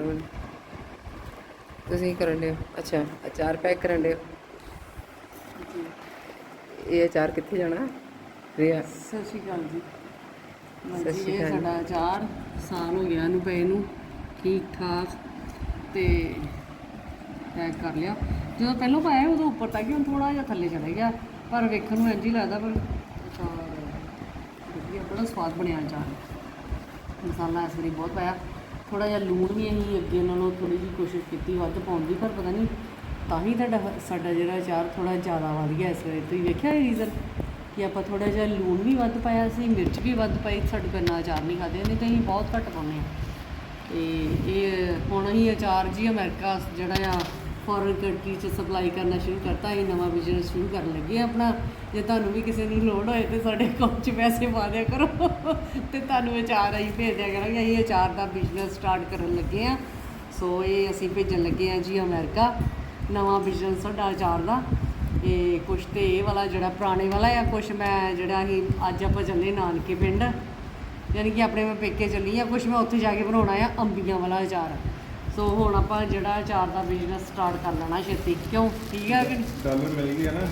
ਹਰਮਨ ਤੁਸੀਂ ਕਰਨ ਦੇ ਅੱਛਾ ਅਚਾਰ ਪੈਕ ਕਰਨ ਦੇ ਇਹ ਅਚਾਰ ਕਿੱਥੇ ਜਾਣਾ? ਰਿਆ। ਸਤਿ ਸ਼੍ਰੀ ਅਕਾਲ ਜੀ। ਸਤਿ ਸ਼੍ਰੀ ਅਕਾਲ। ਸਾਡਾ ਅਚਾਰ ਸਾਲ ਹੋ ਗਿਆ ਨੂੰ ਪਏ ਨੂੰ। ਠੀਕ ਠਾਕ ਤੇ ਪੈਕ ਕਰ ਲਿਆ। ਜਦੋਂ ਪਹਿਲਾਂ ਪਾਇਆ ਉਦੋਂ ਉੱਪਰ ਤੱਕ ਹੀ ਹੁਣ ਥੋੜਾ ਜਿਹਾ ਥੱਲੇ ਚਲੇ ਗਿਆ। ਪਰ ਵੇਖਣ ਨੂੰ ਇੰਝ ਹੀ ਲੱਗਦਾ ਪਰ ਅਚਾਰ ਵਧੀਆ ਬੜਾ ਸਵਾਦ ਬਣਿਆ ਅਚਾਰ। ਮਸਾਲਾ ਇਸ ਵਾਰੀ ਬਹੁਤ ਪਾਇਆ। ਥੋੜਾ ਜਿਹਾ ਲੂਣ ਵੀ ਅਸੀਂ ਅੱਗੇ ਨਾਲੋਂ ਥੋੜੀ ਜਿਹੀ ਕੋਸ਼ਿਸ਼ ਕੀਤੀ, ਵੱਧ ਪਾਉਣ ਦੀ, ਪਰ ਪਤਾ ਨਹੀਂ ਤਾਂ ਹੀ ਤੁਹਾਡਾ ਸਾਡਾ ਜਿਹੜਾ ਅਚਾਰ ਥੋੜਾ ਜ਼ਿਆਦਾ ਵੱਧ ਗਿਆ ਇਸ ਵਾਰੀ ਤੁਸੀਂ ਵੇਖਿਆ ਇਹ ਰੀਜ਼ਨ ਕਿ ਆਪਾਂ ਥੋੜਾ ਜਿਹਾ ਲੂਣ ਵੀ ਵੱਧ ਪਾਇਆ ਸੀ, ਮਿਰਚ ਵੀ ਵੱਧ ਪਾਈ, ਸਾਡੇ ਕੋਲ ਨਾ ਅਚਾਰ ਨਹੀਂ ਖਾਦੇ ਨਹੀਂ ਤਾਂ ਅਸੀਂ ਬਹੁਤ ਘੱਟ ਪਾਉਂਦੇ ਆ ਤੇ ਇਹ ਹੁਣ ਅਸੀਂ ਅਚਾਰ ਜੀ ਅਮਰੀਕਾ ਜਿਹੜਾ ਆ ਫੋਰਨ ਕੰਟਰੀ ਚ ਸਪਲਾਈ ਕਰਨਾ ਸ਼ੁਰੂ ਕਰਤਾ, ਅਸੀਂ ਨਵਾਂ ਬਿਜ਼ਨਸ ਸ਼ੁਰੂ ਕਰਨ ਲੱਗੇ ਆ ਆਪਣਾ। ਜੇ ਤੁਹਾਨੂੰ ਵੀ ਕਿਸੇ ਨੂੰ ਲੋੜ ਹੋਏ ਤੇ ਸਾਡੇ ਅਕਾਊਂਟ 'ਚ ਪੈਸੇ ਪਾ ਦਿਆ ਕਰੋ। ਤੇ ਤੁਹਾਨੂੰ ਅਚਾਰ ਅਸੀਂ ਭੇਜ ਦਿਆ ਕਰਾਂਗੇ। ਅਸੀਂ ਅਚਾਰ ਦਾ ਬਿਜ਼ਨਸ ਸਟਾਰਟ ਕਰਨ ਲੱਗੇ ਆ ਸੋ ਇਹ ਅਸੀਂ ਭੇਜਣ ਲੱਗੇ ਆ ਜੀ ਅਮਰੀਕਾ। ਨਵਾਂ ਬਿਜ਼ਨਸ ਸਾਡਾ ਅਚਾਰ ਦਾ। ਇਹ ਕੁਛ ਤੇ ਇਹ ਵਾਲਾ ਜਿਹੜਾ ਪੁਰਾਣੇ ਵਾਲਾ ਆ, ਕੁਛ ਮੈਂ ਜਿਹੜਾ ਅਸੀਂ ਅੱਜ ਆਪਾਂ ਚੱਲੇ ਨਾਨਕੇ ਪਿੰਡ। ਯਾਨੀ ਕਿ ਆਪਣੇ ਮੈਂ ਪੇਕੇ ਚੱਲੀ ਆ ਕੁਛ ਮੈਂ ਉੱਥੇ ਜਾ ਕੇ ਬਣਾਉਣਾ ਆ, ਅੰਬੀਆਂ ਵਾਲਾ ਅਚਾਰ ਸੋ ਹੁਣ ਆਪਾਂ ਜਿਹੜਾ ਅਚਾਰ ਦਾ ਬਿਜ਼ਨਸ ਸਟਾਰਟ ਕਰ ਲੈਣਾ ਛੇਤੀ। ਕਿਉਂ? ਠੀਕ ਆ ਕਿ ਨਹੀਂ? ਡਾਲਰ ਮਿਲ ਗਿਆ ਨਾ।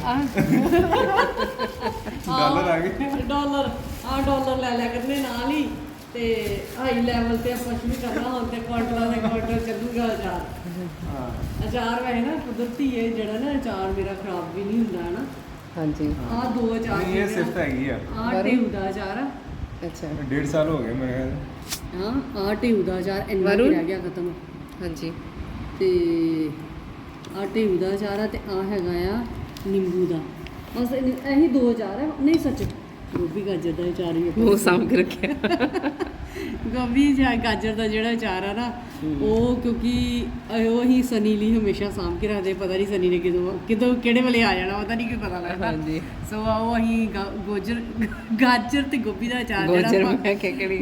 ਡਾਲਰ ਆ ਗਏ। ਡਾਲਰ। ਆ ਡਾਲਰ ਲੈ ਲਿਆ ਕਰਨੇ ਨਾਲ ਹੀ। ਤੇ ਹਾਈ ਲੈਵਲ ਤੇ ਆਪਾਂ ਸ਼ੁਰੂ ਕਰਨਾ ਹੁਣ ਤੇ ਕੁਆਂਟਲਾਂ ਦੇ ਕੁਆਂਟਲ ਚੱਲੂਗਾ ਅਚਾਰ। ਹਾਂ। ਅਚਾਰ ਵੈਸੇ ਨਾ ਕੁਦਰਤੀ ਹੈ ਜਿਹੜਾ ਨਾ ਅਚਾਰ ਮੇਰਾ ਖਰਾਬ ਵੀ ਨਹੀਂ ਹੁੰਦਾ ਹੈ ਨਾ ਹਾਂਜੀ। ਆ ਦੋ ਅਚਾਰ ਨਹੀਂ, ਇਹ ਸਿਫਤ ਹੈਗੀ ਆ। ਆ ਟਿਊ ਦਾ ਅਚਾਰ ਆ। ਅੱਛਾ। ਡੇਢ ਸਾਲ ਹੋ ਗਏ ਖਿਆਲ ਹਾਂ ਆ ਟਿਊ ਦਾ ਅਚਾਰ ਇੰਨਾ ਕੁ ਵਰੁਣ? ਰਹਿ ਗਿਆ ਖਤਮ। ਹਾਂਜੀ। ਤੇ ਆ ਟਿਊ ਦਾ ਅਚਾਰ ਆ ਤੇ ਆ ਹੈਗਾ ਆ ਨਿੰਬੂ ਦਾ। ਬਸ ਇਹ- ਦੋ ਅਚਾਰ ਆ ਨਹੀਂ ਸੱਚ ਗੋਭੀ ਗਾਜਰ ਦਾ ਅਚਾਰ ਵੀ ਆਪਾਂ ਉਹ ਸਾਂਭ ਕੇ ਰੱਖਿਆ। ਗੋਭੀ ਜਾਂ ਗਾਜਰ ਦਾ ਜਿਹੜਾ ਅਚਾਰ ਆ ਨਾ ਉਹ ਕਿਉਂਕਿ ਉਹ ਹੀ ਸਨੀ ਲਈ ਹਮੇਸ਼ਾ ਸਾਂਭ ਕੇ ਰੱਖਦੇ ਪਤਾ ਨਹੀਂ ਸਨੀ ਨੇ ਕਿਦੋਂ ਕਿਦੋਂ ਕਿਹੜੇ ਵੇਲੇ ਆ ਜਾਣਾ ਉਹਦਾ ਨਹੀਂ ਕੋਈ ਪਤਾ ਲੱਗਦਾ। ਹਾਂਜੀ। ਸੋ ਉਹ ਅਸੀਂ ਗੋਜਰ ਗਾਜਰ ਤੇ ਗੋਭੀ ਦਾ ਅਚਾਰ ਜਿਹੜਾ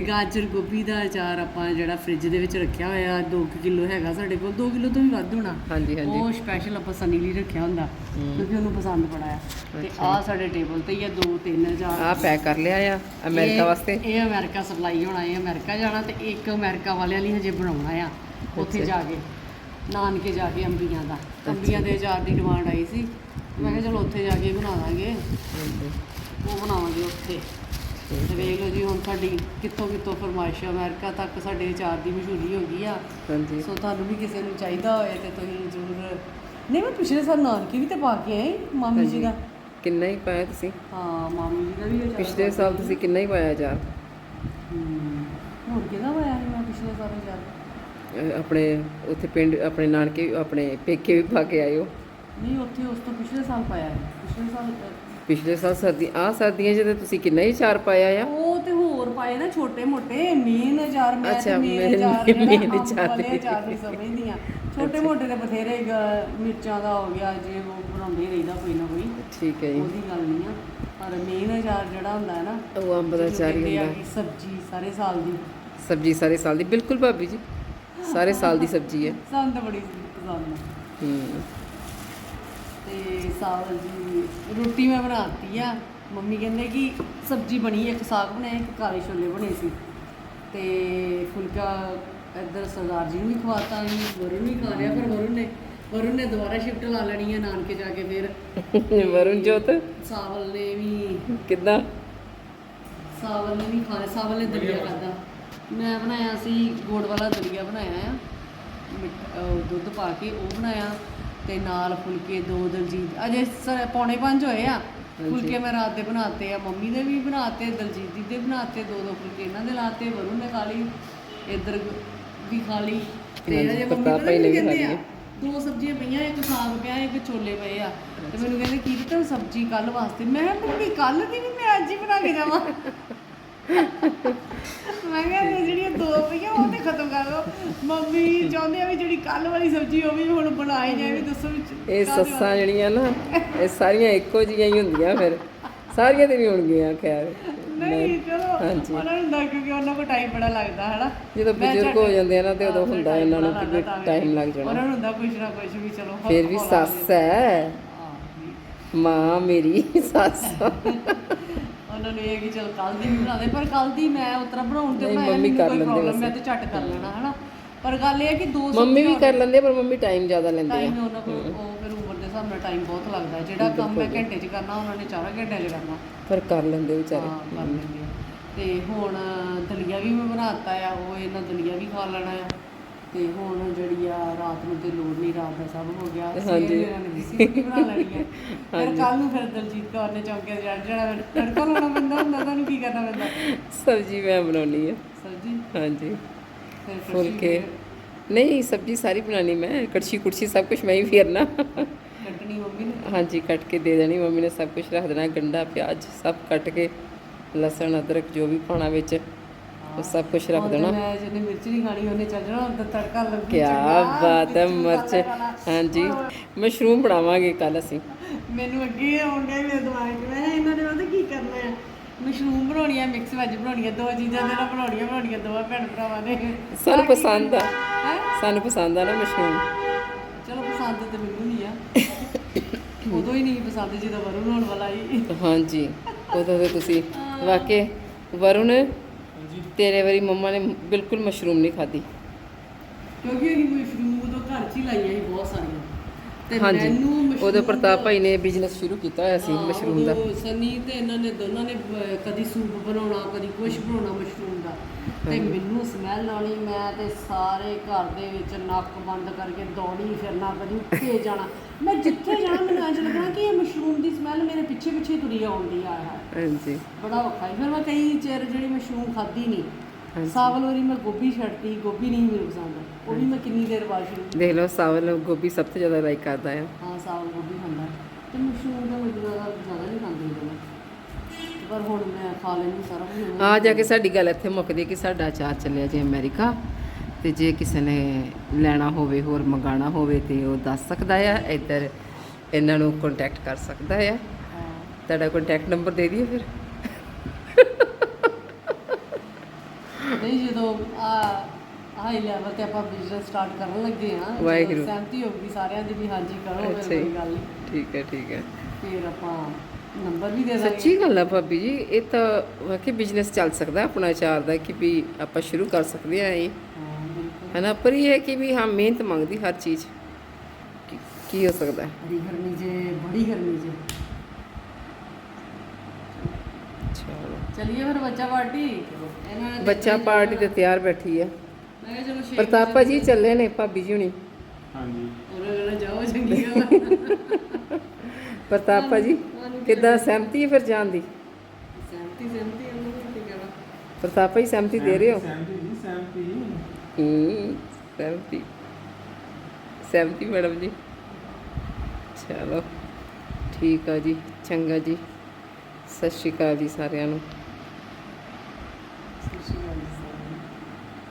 ਗਾਜਰ ਗੋਭੀ ਦਾ ਅਚਾਰ ਆਪਾਂ ਜਿਹੜਾ ਫ੍ਰਿਜ ਦੇ ਵਿੱਚ ਰੱਖਿਆ ਹੋਇਆ 2 ਕਿਲੋ ਹੈਗਾ ਸਾਡੇ ਕੋਲ 2 ਕਿਲੋ ਤੋਂ ਵੀ ਵੱਧ ਹੋਣਾ। ਹਾਂਜੀ ਹਾਂਜੀ। ਉਹ ਸਪੈਸ਼ਲ ਆਪਾਂ ਸਨੀ ਲਈ ਰੱਖਿਆ ਹੁੰਦਾ ਕਿਉਂਕਿ ਉਹਨੂੰ ਪਸੰਦ ਬੜਾ ਆ। ਤੇ। ਆ ਸਾਡੇ ਟੇਬਲ ਤੇ ਹੀ ਆ ਦੋ ਤਿੰਨ ਅਚਾਰ ਆ ਪੈਕ ਕਰ ਲਿਆ ਆ ਅਮਰੀਕਾ ਵਾਸਤੇ। ਇਹ ਅਮਰੀਕਾ ਸਪਲਾਈ ਹੋਣਾ ਹੈ ਅਮਰੀਕਾ ਜਾਣਾ ਤੇ ਇੱਕ ਅਮਰੀਕਾ ਵਾਲਿਆਂ ਲਈ ਹਜੇ ਬਣਾਉਣਾ ਆ ਉੱਥੇ। ਜਾ ਕੇ ਨਾਨਕੇ ਜਾ ਕੇ ਅੰਬੀਆਂ ਦਾ। ਅੰਬੀਆਂ ਦੇ ਅਚਾਰ ਦੀ ਡਿਮਾਂਡ ਆਈ ਸੀ। ਮੈਂ ਕਿਹਾ ਚਲੋ ਉੱਥੇ ਜਾ ਕੇ ਬਣਾ ਹਾਂਜੀ। ਉਹ ਬਣਾਵਾਂਗੇ ਉੱਥੇ। ਤੇ ਵੇਖ ਲਓ ਜੀ ਹੁਣ ਸਾਡੀ ਕਿੱਥੋਂ ਕਿੱਥੋਂ ਫਰਮਾਇਸ਼ ਅਮਰੀਕਾ ਤੱਕ ਸਾਡੇ ਅਚਾਰ ਦੀ ਮਸ਼ਹੂਰੀ ਹੋ ਗਈ ਆ। ਹਾਂਜੀ। ਸੋ ਤੁਹਾਨੂੰ ਵੀ ਕਿਸੇ ਨੂੰ ਚਾਹੀਦਾ ਹੋਏ ਤੇ ਤੁਸੀਂ ਜ਼ਰੂਰ ਨਹੀਂ ਮੈਂ ਪਿਛਲੇ ਸਾਲ ਨਾਨਕੇ ਵੀ ਤੇ ਪਾ ਕੇ ਆਈ ਮਾਮੀ ਜੀ ਦਾ। ਕਿੰਨਾ ਹੀ ਪਾਇਆ ਤੁਸੀਂ? ਹਾਂ ਮਾਮੀ ਜੀ ਦਾ ਵੀ ਪਿਛਲੇ ਸਾਲ ਤੁਸੀਂ ਕਿੰਨਾ ਹੀ ਪਾਇਆ ਅਚਾਰ? ਹੋਰ ਕਿਹਦਾ ਹੋਇਆ ਸੀ? ਮੈਂ ਪਿਛਲੇ ਸਾਲ ਅਚਾਰ ਅਹ ਆਪਣੇ ਉੱਥੇ ਪਿੰਡ ਆਪਣੇ ਨਾਨਕੇ ਆਪਣੇ ਪੇਕੇ ਵੀ ਪਾ ਕੇ ਆਇਓ ਨਹੀਂ ਉੱਥੇ ਉਸ ਤੋਂ ਪਿਛਲੇ ਸਾਲ ਪਾਇਆ ਹੈ ਪਿਛਲੇ ਸਾਲ ਅ, ਪਿਛਲੇ ਸਾਲ ਸਰਦੀ ਆ ਸਰਦੀਆਂ ਤੇ ਤੁਸੀਂ ਕਿੰਨਾ ਹੀ ਅਚਾਰ ਪਾਇਆ ਆ? ਉਹ ਤੇ ਹੋਰ ਪਾਏ ਨਾ ਛੋਟੇ ਮੋਟੇ ਮੇਨ ਅਚਾਰ ਮੈਂ ਤੇ ਅੱਛਾ, ਮੇਨ main- ਅਚਾਰ ਜਿਹੜਾ ਅੰਬ ਅਚਾਰ ਵਾਲੇ ਨਹੀਂ। ਅਚਾਰ ਨਹੀਂ ਸਮਝਦੀ ਆ ਛੋਟੇ ਮੋਟੇ ਤੇ ਬਥੇਰੇ ਗ- ਮਿਰਚਾਂ ਦਾ ਹੋ ਗਿਆ ਜੇ ਉਹ ਬਣਾਉਂਦੇ ਹੀ ਰਹੀਦਾ ਕੋਈ ਨਾ ਕੋਈ। ਠੀਕ ਹੈ ਜੀ। ਉਹਦੀ ਗੱਲ ਨਹੀਂ ਆ। ਪਰ ਮੇਨ ਅਚਾਰ ਜਿਹੜਾ ਹੁੰਦਾ ਹੈ ਨਾ ਉਹ ਅੰਬ ਦਾ ਅਚਾਰ ਹੀ ਹੁੰਦਾ। ਸਬਜ਼ੀ ਸਾਰੇ ਸਾਲ ਦੀ ਸਬਜੀ ਸਾਰੇ ਸਾਲ ਦੀ। ਬਿਲਕੁਲ ਭਾਬੀ ਜੀ ਸਾਰੇ ਸਾਲ ਦੀ ਸਬਜੀ ਹੈ। ਸਾਨੂੰ ਤਾਂ ਬੜੀ ਪਸੰਦ। ਹੂੰ। ਤੇ ਸਾਗ ਜੀ ਰੋਟੀ ਮੈਂ ਬਣਾਤੀ ਆ। ਮੰਮੀ ਕਹਿੰਦੇ ਕਿ ਸਬਜ਼ੀ ਬਣੀ ਇੱਕ ਸਾਗ ਬਣਾਇਆ ਇੱਕ ਕਾਲੇ ਛੋਲੇ ਬਣੇ ਸੀ। ਤੇ ਫੁਲਕਾ ਇੱਧਰ ਸਰਦਾਰ ਜੀ ਨੂੰ ਵੀ ਖਵਾਤਾ ਜੀ ਵਰੁਣ ਵੀ ਖਾ ਲਿਆ ਪਰ ਵਰੁਣ ਨੇ ਵਰੁਣ ਨੇ ਦੁਬਾਰਾ ਸ਼ਿਫਟ ਲਾ ਲੈਣੀ ਹੈ ਨਾਨਕੇ ਜਾ ਕੇ ਫਿਰ। ਵਰੁਣ ਜੋਤ? ਸਾਵਲ ਨੇ ਵੀ ਕਿੱਦਾਂ? ਸਾਵਲ ਨੇ ਵੀ ਸਾਵਲ ਨੇ ਦਲੀਆ ਖਾਦਾ ਮੈਂ ਬਣਾਇਆ ਸੀ ਗੁੜ ਵਾਲਾ ਦਲੀਆ ਬਣਾਇਆ ਆ। ਮਿੱਠ- ਅਹ ਦੁੱਧ ਪਾ ਕੇ ਉਹ ਬਣਾਇਆ ਤੇ ਨਾਲ ਫੁਲਕੇ ਦੋ ਦਲਜੀਤ ਅਜੇ ਸ- ਪੌਣੇ ਪੰਜ ਹੋਏ ਆ। ਫੁਲਕੇ ਮੈਂ ਰਾਤ ਦੇ ਬਣਾਤੇ ਆ ਮੰਮੀ ਦੇ ਵੀ ਬਣਾਤੇ ਦਲਜੀਤ ਦੀ ਦੇ ਬਣਾਤੇ ਦੋ ਦੋ ਫੁਲਕੇ ਇਹਨਾਂ ਦੇ ਲਾਤੇ ਵਰੁਣ ਨੇ ਖਾ ਲਈ ਇੱਧਰ ਵੀ ਖਾ ਲਈ। ਤੇ ਅਜੇ ਮੰਮੀ ਪਤਾ ਭਾਈ ਨੇ ਕੀ ਵੀ ਖਾ ਕਹਿੰਦੇ ਆ? ਦੋ ਸਬਜ਼ੀਆਂ ਪਈਆਂ ਇੱਕ ਸਾਗ ਪਿਆ ਇੱਕ ਛੋਲੇ ਪਏ ਆ। ਤੇ ਮੈਨੂੰ ਕਹਿੰਦੇ ਕੀ ਪਤਾ ਸਬਜ਼ੀ ਕੱਲ ਵਾਸਤੇ? ਮੈਂ ਕਿਹਾ ਮੰਮੀ ਕੱਲ ਦੀ ਵੀ ਮੈਂ ਅੱਜ ਹੀ ਬਣਾ ਕੇ ਜਾਵਾਂ। ਮੈਂ ਕਿਹਾ ਇਹ ਜਿਹੜੀਆਂ ਦੋ ਪਈਆਂ ਉਹ ਤੇ ਖਤਮ ਕਰ ਦੋ। ਮੰਮੀ ਚਾਹੁੰਦੇ ਆ ਵੀ ਜਿਹੜੀ ਕੱਲ ਵਾਲੀ ਸਬਜ਼ੀ ਉਹ ਵੀ ਹੁਣ ਬਣਾਈ ਜਾਏ ਵੀ ਦੱਸੋ ਵਿੱਚ ਇਹ ਸੱਸਾਂ ਜਿਹੜੀਆਂ ਨਾ ਇਹ ਸਾਰੀਆਂ ਇੱਕੋ ਜਿਹੀਆਂ ਹੀ ਹੁੰਦੀਆਂ ਫਿਰ। ਸਾਰੀਆਂ ਤੇ ਨਹੀਂ ਹੋਣਗੀਆਂ ਖੈਰ। ਨਹੀਂ ਚਲੋ ਹਾਂਜੀ। ਉਹਨਾਂ ਨੂੰ ਹੁੰਦਾ ਕਿਉਂਕਿ ਉਹਨਾਂ ਕੋਲ ਟਾਈਮ ਬੜਾ ਲੱਗਦਾ ਹੈ ਨਾ ਜਦੋਂ ਮੈਂ ਬਜ਼ੁਰਗ ਝੱਟ- ਹੋ ਜਾਂਦੇ ਆ ਨਾ ਤੇ ਉਦੋਂ ਹੁੰਦਾ ਇਹਨਾਂ ਨੂੰ ਕਿ ਵੀ ਵੀ। ਲੱਗ ਜਾਣਾ। ਉਹਨਾਂ ਨੂੰ ਹੁੰਦਾ ਕੁਛ ਨਾ ਕੁਛ ਵੀ ਚਲੋ ਫਿਰ ਵੀ ਹੌਲਾ ਸੱਸ ਹੈ। ਹਾਂ, ਮਾਂ ਮੇਰੀ ਸੱਸ। ਉਹਨਾਂ ਨੂੰ ਇਹ ਕਿ ਚਲ ਕੱਲ ਦੀ ਵੀ ਬਣਾ ਦੇ ਪਰ ਕੱਲ ਦੀ ਮੈਂ ਉਤਰਾ ਬਣਾਉਣ ਤੇ ਬਣਾਇਆ ਮੰਮੀ ਕਰ ਲੈਂਦੇ ਪ੍ਰੋਬਲਮ ਮੈਂ ਵੈਸੇ। ਤੇ ਝੱਟ ਕਰ ਲੈਣਾ ਹਨਾ? ਪਰ ਗੱਲ ਇਹ ਹੈ ਕਿ ਦੋ ਮੰਮੀ ਵੀ ਕਰ ਲੈਂਦੇ ਪਰ ਮੰਮੀ ਟਾਈਮ ਜ਼ਿਆਦਾ ਲੈਂਦੇ ਆ। ਟਾਈਮ ਉਹਨਾਂ ਕੋਲ ਉਹ ਫਿਰ ਉਮਰ ਦੇ ਹਿਸਾਬ ਨਾਲ ਟਾਈਮ ਬਹੁਤ ਲੱਗਦਾ। ਜਿਹੜਾ ਕੰਮ ਮੈਂ ਘੰਟੇ 'ਚ ਕਰਨਾ ਉਹਨਾਂ ਨੇ 4 ਘੰਟਿਆਂ 'ਚ ਕਰਨਾ। ਪਰ ਕਰ ਲੈਂਦੇ ਵਿਚਾਰੇ। ਹਾਂ ਕਰ ਲੈਂਦੇ। ਤੇ ਹੁਣ ਦਲੀਆ ਵੀ ਮੈਂ ਬਣਾਤਾ ਆ ਉਹ ਇਹਨਾਂ ਦਲੀਆ ਵੀ ਖਾ ਲੈਣਾ ਆ। ਤੇ ਹੁਣ ਜਿਹੜੀ ਆ ਰਾਤ ਨੂੰ ਤੇ ਲੋੜ ਨਹੀਂ ਰਾਤ ਦਾ ਸਭ ਹੋ ਗਿਆ। ਹਾਂਜੀ। ਸਵੇਰੇ ਇਹਨਾਂ ਨੇ ਮਿੱਸੀ ਰੋਟੀ ਬਣਾ ਲੈਣੀ ਹੈ ਫਿਰ ਕੱਲ ਨੂੰ ਫਿਰ ਦਲਜੀਤ ਕੌਰ ਨੇ ਚੌਂਕੇ ਜੜ ਜਿਹੜਾ ਤੜਕਾ ਲਾਉਣਾ ਪੈਂਦਾ ਹੁੰਦਾ ਤੁਹਾਨੂੰ ਕੀ ਕਰਨਾ ਪੈਂਦਾ। ਸਬਜ਼ੀ ਮੈਂ ਬਣਾਉਣੀ ਆ। ਸਬਜੀ? ਹਾਂਜੀ। ਫਿਰ ਕੜਛੀ ਫੁਲਕੇ। ਨਹੀਂ ਸਬਜ਼ੀ ਸਾਰੀ ਬਣਾਣੀ ਮੈਂ। ਕੜਛੀ ਕੁੜਛੀ ਸਭ ਕੁਝ ਮੈਂ ਹੀ ਫੇਰਨਾ। ਕੱਟਣੀ ਮੰਮੀ ਨੇ? ਹਾਂਜੀ ਕੱਟ ਕੇ ਦੇ ਦੇਣੀ ਮੰਮੀ ਨੇ ਸਭ ਕੁਝ ਰੱਖ ਦੇਣਾ ਗੰਡਾ ਪਿਆਜ਼ ਸਭ ਕੱਟ ਕੇ ਲਸਣ ਅਦਰਕ ਜੋ ਵੀ ਪਾਣਾ ਵਿੱਚ। ਉਹ ਸਭ ਕੁਝ ਰੱਖ ਦੇਣਾ। ਮੈਂ ਜਿਹਨੇ ਮਿਰਚ ਨਹੀਂ ਖਾਣੀ ਉਹਨੇ ਚੱਲ ਜਾਣਾ ਹੁਣ ਤਾਂ ਤੜਕਾ ਲੱਗੂ ਕੀ ਬਾਤ ਹੈ ਮਿਰਚ ਹਾਂਜੀ। ਮਸ਼ਰੂਮ ਬਣਾਵਾਂਗੇ ਕੱਲ ਅਸੀਂ। ਮੈਨੂੰ ਅੱਗੇ ਡਿਆ ਮੇਰੇ ਦਿਮਾਗ 'ਚ ਮੈਂ ਇਹਨਾਂ ਨੇ ਪਤਾ ਕੀ ਕਰਨਾ ਹੈ? ਮਸ਼ਰੂਮ ਬਣਾਉਣੀ ਹੈ ਮਿਕਸ ਵੈਜ ਬਣਾਉਣੀ ਹੈ ਦੋ ਚੀਜ਼ਾਂ ਦੇ ਨਾਲ ਬਣਾਉਣੀਆਂ ਬਣਾਉਣੀਆਂ ਦੋਵਾਂ ਭੈਣ ਭਰਾਵਾਂ ਨੇ। ਸਾਨੂੰ ਪਸੰਦ ਆ। ਸਾਨੂੰ ਪਸੰਦ ਆ ਨਾ ਮਸ਼ਰੂਮ। ਚਲੋ ਪਸੰਦ ਤੇ ਮੈਨੂੰ ਨਹੀਂ ਆ। ਉਦੋਂ ਹੀ ਨਹੀਂ ਪਸੰਦ ਜਦੋਂ ਵਰੁਣ ਹੋਣ ਵਾਲਾ ਹੀ ਹਾਂਜੀ। ਉਦੋਂ ਤੇ ਤੁਸੀਂ ਵਾਕੇ ਵਰੁਣ ਤੇਰੇ ਵਾਰੀ ਮੰਮਾ ਨੇ ਬਿਲਕੁਲ ਮਸ਼ਰੂਮ ਨਹੀਂ ਖਾਦੀ ਕਿਉਂਕਿ ਇਹ ਮਸ਼ਰੂਮ ਉਦੋਂ ਘਰ 'ਚ ਹੀ ਲਾਈਆਂ ਸੀ ਬਹੁਤ ਸਾਰੀਆਂ। ਤੇ ਹਾਂਜੀ। ਮੈਨੂੰ ਉਦੋਂ ਪ੍ਰਤਾਪ ਭਾਈ ਨੇ ਬਿਜ਼ਨਸ ਸ਼ੁਰੂ ਕੀਤਾ ਹੋਇਆ ਸੀ ਹਾਂ, ਮਸ਼ਰੂਮ ਦਾ। ਉਦੋਂ ਸਨੀ ਤੇ ਇਹਨਾਂ ਨੇ ਦੋਨਾਂ ਨੇ ਕਦੀ ਸੂਪ ਬਣਾਉਣਾ ਕਦੀ ਕੁਝ ਬਣਾਉਣਾ ਮਸ਼ਰੂਮ ਦਾ। ਤੇ ਮੈਨੂੰ ਸਮੈਲ ਆਉਣੀ ਮੈਂ ਤੇ ਸਾਰੇ ਘਰ ਦੇ ਵਿੱਚ ਨੱਕ ਬੰਦ ਕਰਕੇ ਦੌੜੀ ਫਿਰਨਾ ਕਦੀ ਉੱਤੇ ਜਾਣਾ। ਮੈਂ ਜਿੱਥੇ ਜਾਣਾ ਮੈਨੂੰ ਇੰਝ ਲੱਗਣਾ ਕਿ ਇਹ ਮਸ਼ਰੂਮ ਦੀ ਸਮੈਲ ਮੇਰੇ ਪਿੱਛੇ ਪਿੱਛੇ ਤੁਰੀ ਆਉਂਦੀ ਆ ਹੈ ਹਾਂਜੀ। ਬੜਾ ਔਖਾ ਸੀ ਫਿਰ ਮੈਂ ਕਈ ਚਿਰ ਜਿਹੜੀ ਮਸ਼ਰੂਮ ਖਾਧੀ ਨਹੀਂ ਸਾਵਲ ਵਾਰੀ ਮੈਂ ਗੋਭੀ ਛੱਡਤੀ ਗੋਭੀ ਨਹੀਂ ਮੈਨੂੰ ਪਸੰਦ। ਉਹ ਵੀ ਮੈਂ ਕਿੰਨੀ ਦੇਰ ਬਾਅਦ ਸ਼ੁਰੂ ਦੇਖ ਲਓ ਸਾਵਲ ਗੋਭੀ ਸਭ ਤੋਂ ਜ਼ਿਆਦਾ ਲਾਈਕ ਕਰਦਾ ਆ। ਹਾਂ ਸਾਗ ਗੋਭੀ ਖਾਂਦਾ। ਤੇ ਮਸ਼ਰੂਮ ਦਾ ਮੈਨੂੰ ਜ਼ਿਆਦਾ ਜ਼ਿਆਦਾ ਨਹੀਂ ਖਾਂਦੀ ਮੈਂ ਪਰ ਹੁਣ ਮੈਂ ਖਾ ਲੈਂਦੀ ਸਾਰਾ ਕੁਝ। ਆ ਜਾ ਕੇ ਸਾਡੀ ਗੱਲ ਇੱਥੇ ਮੁੱਕਦੀ ਹੈ ਕਿ ਸਾਡਾ ਅਚਾਰ ਚੱਲਿਆ ਜੇ ਅਮਰੀਕਾ। ਤੇ ਜੇ ਕਿਸੇ ਨੇ ਲੈਣਾ ਹੋਵੇ ਹੋਰ ਮੰਗਾਣਾ ਹੋਵੇ ਤੇ ਉਹ ਦੱਸ ਸਕਦਾ ਆ। ਇੱਧਰ ਇਹਨਾਂ ਨੂੰ ਕੰਟੈਕਟ ਕਰ ਸਕਦਾ ਆ। ਹਾਂ। ਤੁਹਾਡਾ ਕੰਟੈਕਟ ਨੰਬਰ ਦੇ ਦਈਏ ਫਿਰ। ਨਹੀਂ ਜਦੋਂ ਆ ਹਾਈ ਲੈਵਲ ਤੇ ਆਪਾਂ ਬਿਜ਼ਨਸ ਸਟਾਰਟ ਕਰਨ ਲੱਗੇ ਆ ਵਾਹਿਗੁਰੂ। ਸਹਿਮਤੀ ਹੋਊਗੀ ਸਾਰਿਆਂ ਦੀ ਵੀ ਹਾਂਜੀ ਕਰੋ ਅੱਛਾ ਫਿਰ ਜੀ। ਕੋਈ ਗੱਲ ਨਹੀਂ। ਠੀਕ ਹੈ ਠੀਕ ਹੈ। ਫਿਰ ਆਪਾਂ ਨੰਬਰ ਵੀ ਦੇ ਦਾਂਗੇ। ਸੱਚੀ ਗੱਲ ਆ ਭਾਬੀ ਜੀ ਇਹ ਤਾਂ ਵਾਕਈ ਬਿਜ਼ਨਸ ਚੱਲ ਸਕਦਾ ਆਪਣਾ ਅਚਾਰ ਦਾ ਕਿ ਵੀ ਆਪਾਂ ਸ਼ੁਰੂ ਕਰ ਸਕਦੇ ਆ ਇਹ। ਹਾਂ ਬਿਲਕੁਲ। ਹੈ ਪਰ ਇਹ ਹੈ ਕਿ ਵੀ ਹਾਂ ਮਿਹਨਤ ਮੰਗਦੀ ਹਰ ਚੀਜ਼। ਕੀ- ਕੀ ਹੋ ਸਕਦਾ? ਹੈ ਬੜੀ ਗਰਮੀ ਜੇ ਬੜੀ ਗਰਮੀ ਜੇ ਚਲੋ ਚਲਿਏ ਫਿਰ ਬੱਚਾ ਪਾਰਟੀ? ਇਹਨਾਂ ਨੇ ਬੱਚਾ ਪਾਰਟੀ ਤੇ ਤਿਆਰ ਬੈਠੀ ਆ। ਮੈਂ ਕਿਹਾ ਚਲੋ ਛੇ ਪ੍ਰਤਾਪਾ ਜੀ ਚੱਲੇ ਨੇ ਭਾਬੀ ਜੀ ਹੁਣੀ। ਹਾਂਜੀ। ਉਹਨਾਂ ਕਹਿੰਦਾ ਜਾਓ ਚੰਗੀ ਗੱਲ ਆ। ਪ੍ਰਤਾਪਾ ਜੀ ਕਿੱਦਾਂ ਸਹਿਮਤੀ ਹੈ ਫਿਰ ਜਾਣ ਦੀ? ਸਹਿਮਤੀ ਸਹਿਮਤੀ ਉਹਨਾਂ ਨੂੰ ਕੀ ਕਹਿਣਾ ਪ੍ਰਤਾਪਾ ਜੀ ਸਹਿਮਤੀ ਦੇ ਰਹੇ ਹੋ? ਸਹਿਮਤੀ ਜੀ ਸਹਿਮਤੀ। ਹੂੰ ਸਹਿਮਤੀ। ਸਹਿਮਤੀ ਮੈਡਮ ਜੀ। ਚਲੋ ਠੀਕ ਆ ਜੀ ਚੰਗਾ ਜੀ। ਸਤਿ ਸ਼੍ਰੀ ਅਕਾਲ ਜੀ ਸਾਰਿਆਂ ਨੂੰ।